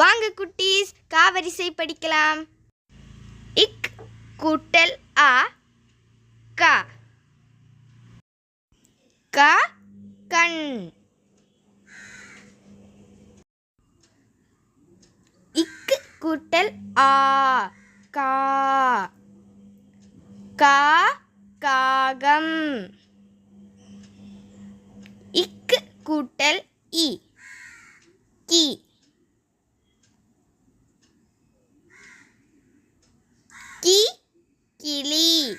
வாங்க குட்டீஸ். காவரிசை படிக்கலாம். இக் கூட்டல் ஆ கா. க கண். இக்கு கூட்டல் ஆ கா. கா காகம். இக்கு கூட்டல் இ கி கி கிளி.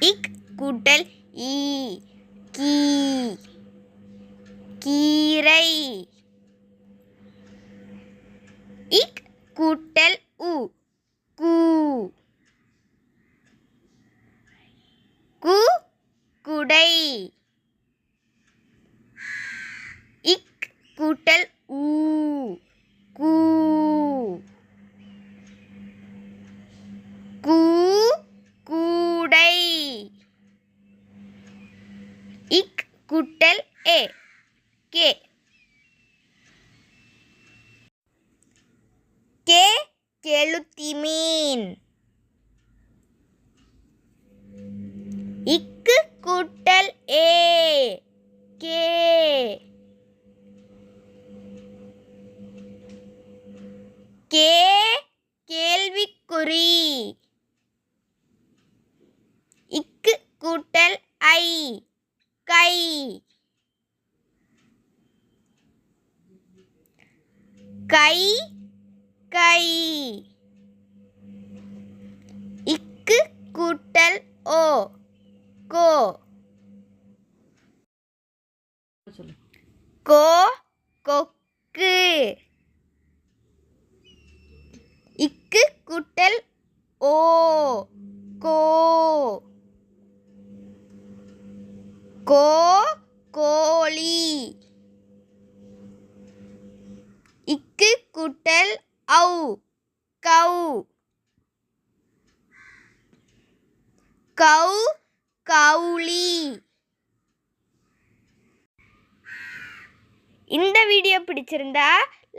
இக் கூட்டல் ஈ. கீ. கீரை. இக் கூட்டல் உ. கூ. கு குடை. இக் கூட்டல் ஊ கூ கூ கூடை இக் கூட்டல் ஏ. கே. கே கெளுத்தி மீன் இக்கு கூட்டல் ஏ. கே. கே கேள்விக்குறி. இக்கு கூட்டல் கை. கை கை. இக்கு கூட்டல் ஓ கோ. கோ கொக்கு. இக்கு கூட்டல் ஓ கோ. கோ கோழி. இக்கு குட்டல் ஔ கௌ. கௌ கௌளி. இந்த வீடியோ பிடிச்சிருந்தா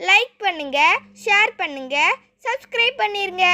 லைக் பண்ணுங்க ஷேர் பண்ணுங்க சப்ஸ்கிரைப் பண்ணிருங்க.